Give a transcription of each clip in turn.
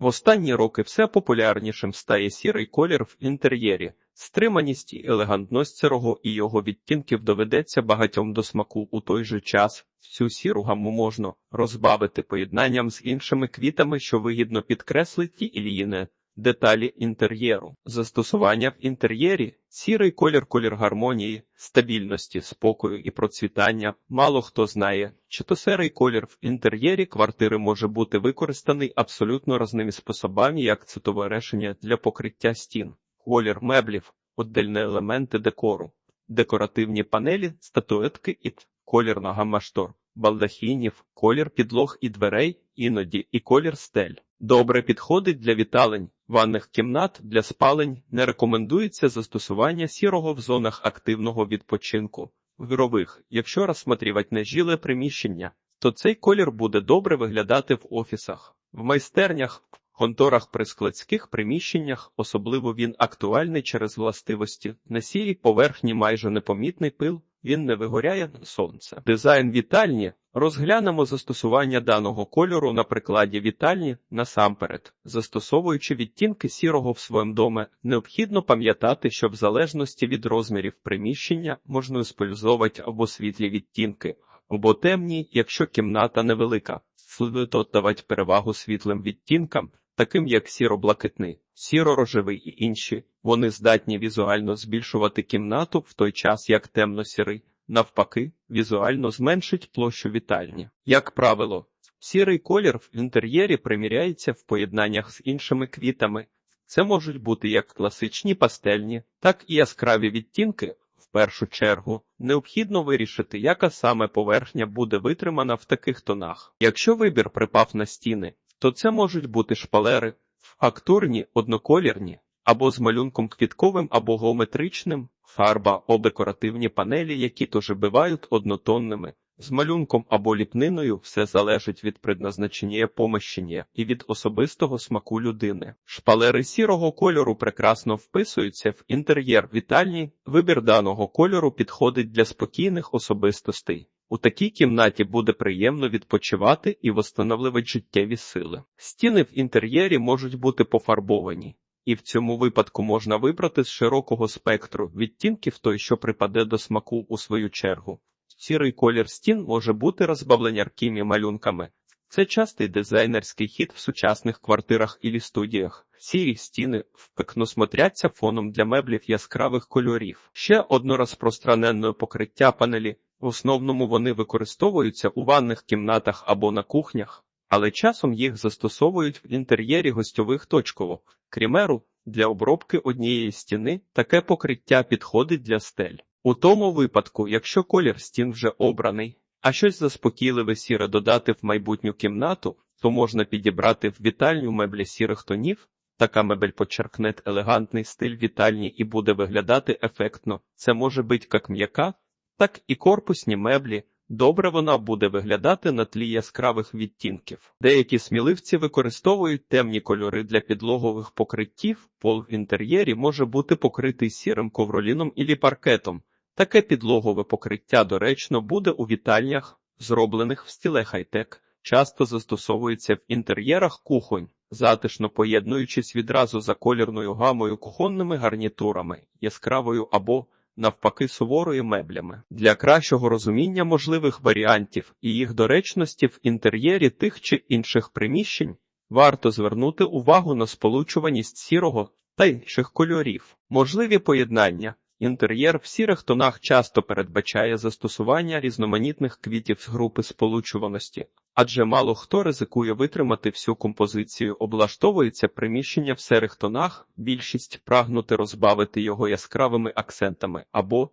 В останні роки все популярнішим стає сірий колір в інтер'єрі. Стриманість і елегантність сирого і його відтінків доведеться багатьом до смаку у той же час. Всю сіру гаму можна розбавити поєднанням з іншими квітами, що вигідно підкреслить ті іліїни деталі інтер'єру. Застосування в інтер'єрі сірий колір колір гармонії, стабільності, спокою і процвітання. Мало хто знає, чи то серий колір в інтер'єрі квартири може бути використаний абсолютно різними способами як цитове рішення для покриття стін, колір меблів, отдельні елементи декору, декоративні панелі, статуетки і колірна гамма штор, балдахінів, колір підлог і дверей, іноді і колір стель. Добре підходить для віталень, ванних кімнат, для спалень не рекомендується застосування сірого в зонах активного відпочинку. В вірових, якщо розсматрювати нежиле приміщення, то цей колір буде добре виглядати в офісах, в майстернях, конторах при складських приміщеннях, особливо він актуальний через властивості. На сірій поверхні майже непомітний пил, він не вигоряє на сонце. Дизайн вітальні розглянемо застосування даного кольору на прикладі вітальні насамперед. Застосовуючи відтінки сірого в своєму домі, необхідно пам'ятати, що в залежності від розмірів приміщення можна использовувати або світлі відтінки, або темні, якщо кімната невелика. Слід давати перевагу світлим відтінкам, таким як сіро-блакитний, сіро-рожевий і інші. Вони здатні візуально збільшувати кімнату в той час, як темно-сірий, навпаки, візуально зменшить площу вітальні. Як правило, сірий колір в інтер'єрі приміряється в поєднаннях з іншими квітами. Це можуть бути як класичні пастельні, так і яскраві відтінки. В першу чергу необхідно вирішити, яка саме поверхня буде витримана в таких тонах. Якщо вибір припав на стіни, то це можуть бути шпалери, фактурні, одноколірні, або з малюнком квітковим або геометричним, фарба або декоративні панелі, які теж бивають однотонними. З малюнком або ліпниною все залежить від предназначення помещення і від особистого смаку людини. Шпалери сірого кольору прекрасно вписуються в інтер'єр вітальні. Вибір даного кольору підходить для спокійних особистостей. У такій кімнаті буде приємно відпочивати і восстановлювати життєві сили. Стіни в інтер'єрі можуть бути пофарбовані, і в цьому випадку можна вибрати з широкого спектру відтінків той, що припаде до смаку у свою чергу. Сірий колір стін може бути розбавленяркими малюнками. Це частий дизайнерський хід в сучасних квартирах і студіях. Сірі стіни впекно смотряться фоном для меблів яскравих кольорів. Ще одно розпространенне покриття панелі. В основному вони використовуються у ванних кімнатах або на кухнях, але часом їх застосовують в інтер'єрі гостьових точково. Крімеру, для обробки однієї стіни таке покриття підходить для стель. У тому випадку, якщо колір стін вже обраний, а щось заспокійливе сіре додати в майбутню кімнату, то можна підібрати в вітальню меблі сірих тонів. Така мебель почеркне елегантний стиль вітальні і буде виглядати ефектно. Це може бути як м'яка, так і корпусні меблі. Добре вона буде виглядати на тлі яскравих відтінків. Деякі сміливці використовують темні кольори для підлогових покриттів, пол в інтер'єрі може бути покритий сірим ковроліном і паркетом. Таке підлогове покриття доречно буде у вітальнях, зроблених в стіле хай-тек, часто застосовується в інтер'єрах кухонь, затишно поєднуючись відразу за колірною гамою кухонними гарнітурами, яскравою або навпаки суворою меблями. Для кращого розуміння можливих варіантів і їх доречності в інтер'єрі тих чи інших приміщень варто звернути увагу на сполучуваність сірого та інших кольорів, можливі поєднання. Інтер'єр в сірих тонах часто передбачає застосування різноманітних квітів з групи сполучуваності, адже мало хто ризикує витримати всю композицію, облаштовується приміщення в серих тонах, більшість прагнути розбавити його яскравими акцентами або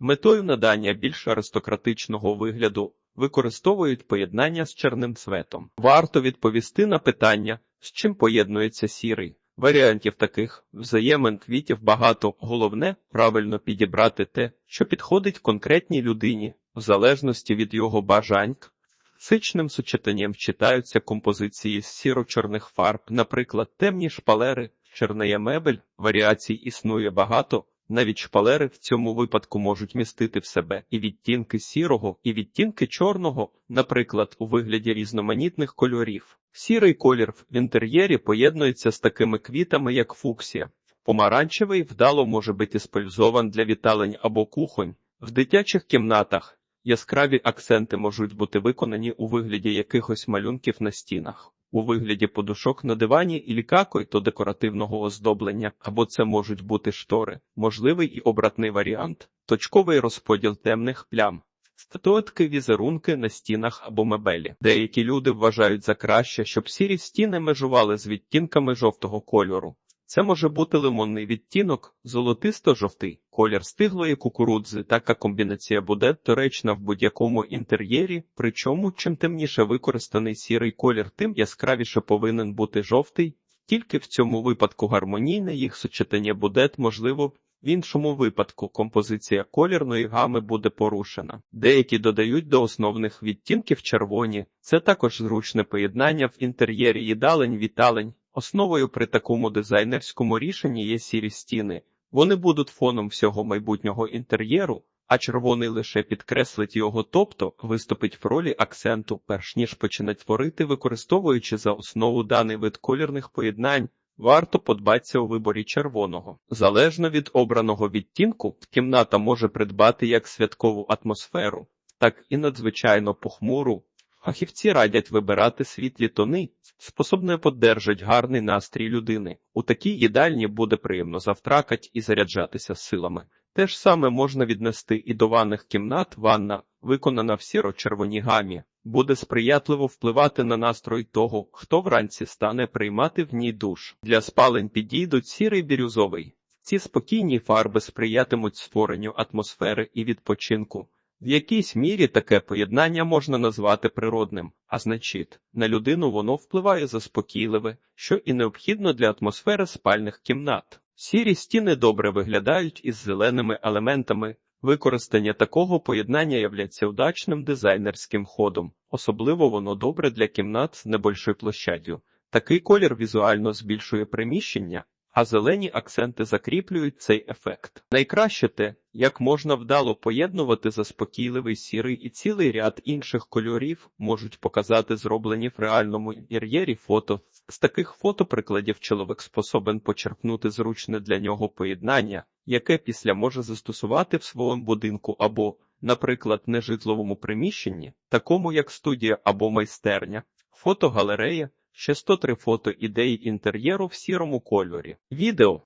метою надання більш аристократичного вигляду. Використовують поєднання з чорним цветом. Варто відповісти на питання, з чим поєднується сірий. Варіантів таких взаємин квітів багато. Головне правильно підібрати те, що підходить конкретній людині, в залежності від його бажань. Сичним сочетанням читаються композиції з сіро-чорних фарб, наприклад, темні шпалери, чорнея мебель, варіацій існує багато, Навіть шпалери в цьому випадку можуть містити в себе і відтінки сірого, і відтінки чорного, наприклад, у вигляді різноманітних кольорів. Сірий колір в інтер'єрі поєднується з такими квітами, як фуксія. Помаранчевий вдало може бути спользован для віталень або кухонь. В дитячих кімнатах яскраві акценти можуть бути виконані у вигляді якихось малюнків на стінах, у вигляді подушок на дивані і лікакой то декоративного оздоблення, або це можуть бути штори, можливий і обратний варіант, точковий розподіл темних плям. Статуетки візерунки на стінах або мебелі. Деякі люди вважають за краще, щоб сірі стіни межували з відтінками жовтого кольору. Це може бути лимонний відтінок, золотисто-жовтий, колір стиглої кукурудзи. Така комбінація буде доречна в будь-якому інтер'єрі, причому чим темніше використаний сірий колір, тим яскравіше повинен бути жовтий. Тільки в цьому випадку гармонійне їх сочетання буде можливо. В іншому випадку композиція колірної гами буде порушена. Деякі додають до основних відтінків червоні. Це також зручне поєднання в інтер'єрі їдалень віталень. Основою при такому дизайнерському рішенні є сірі стіни. Вони будуть фоном всього майбутнього інтер'єру, а червоний лише підкреслить його, тобто виступить в ролі акценту, перш ніж починать творити, використовуючи за основу даний вид колірних поєднань. Варто подбатися у виборі червоного. Залежно від обраного відтінку, кімната може придбати як святкову атмосферу, так і надзвичайно похмуру. Фахівці радять вибирати світлі тони, способне поддержать гарний настрій людини. У такій їдальні буде приємно завтракать і заряджатися силами. Те ж саме можна віднести і до ванних кімнат. Ванна, виконана в сіро-червоній гамі, буде сприятливо впливати на настрой того, хто вранці стане приймати в ній душ. Для спалень підійдуть сірий бірюзовий. Ці спокійні фарби сприятимуть створенню атмосфери і відпочинку. В якійсь мірі таке поєднання можна назвати природним, а значить, на людину воно впливає заспокійливе, що і необхідно для атмосфери спальних кімнат. Сірі стіни добре виглядають із зеленими елементами. Використання такого поєднання являється удачним дизайнерським ходом, особливо воно добре для кімнат з небольшою площаддю. Такий колір візуально збільшує приміщення, а зелені акценти закріплюють цей ефект. Найкраще те, як можна вдало поєднувати заспокійливий сірий і цілий ряд інших кольорів, можуть показати зроблені в реальному інтер'єрі фото. З таких фотоприкладів чоловік способен почерпнути зручне для нього поєднання, яке після може застосувати в своєму будинку або, наприклад, нежитловому приміщенні, такому як студія або майстерня, фотогалерея. Ще 103 фото ідеї інтер'єру в сірому кольорі. Відео